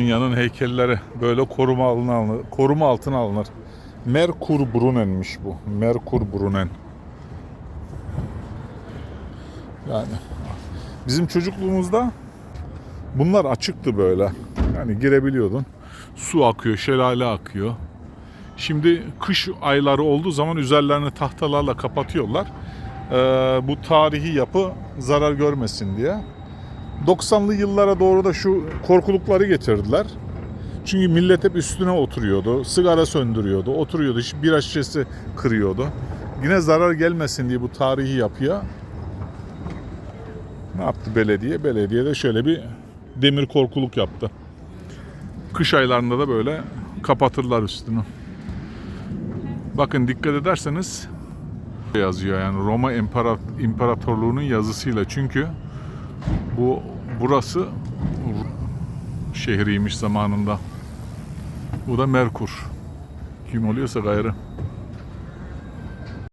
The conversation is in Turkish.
Dünyanın heykelleri böyle koruma altına alınır. Koruma altına alınır. Merkur Brunen'miş bu. Merkur Brunen. Yani bizim çocukluğumuzda bunlar açıktı böyle. Yani girebiliyordun. Su akıyor, şelale akıyor. Şimdi kış ayları olduğu zaman üzerlerini tahtalarla kapatıyorlar. Ee, bu tarihi yapı zarar görmesin diye. 90'lı yıllara doğru da şu korkulukları getirdiler. Çünkü millet hep üstüne oturuyordu. Sigara söndürüyordu. Oturuyordu. Bira şişesi kırıyordu. Yine zarar gelmesin diye bu tarihi yapıya ne yaptı belediye? Belediye de şöyle bir demir korkuluk yaptı. Kış aylarında da böyle kapatırlar üstünü. Bakın dikkat ederseniz yazıyor yani Roma İmpara- İmparatorluğu'nun yazısıyla çünkü bu burası şehriymiş zamanında. Bu da Merkur. Kim oluyorsa gayrı.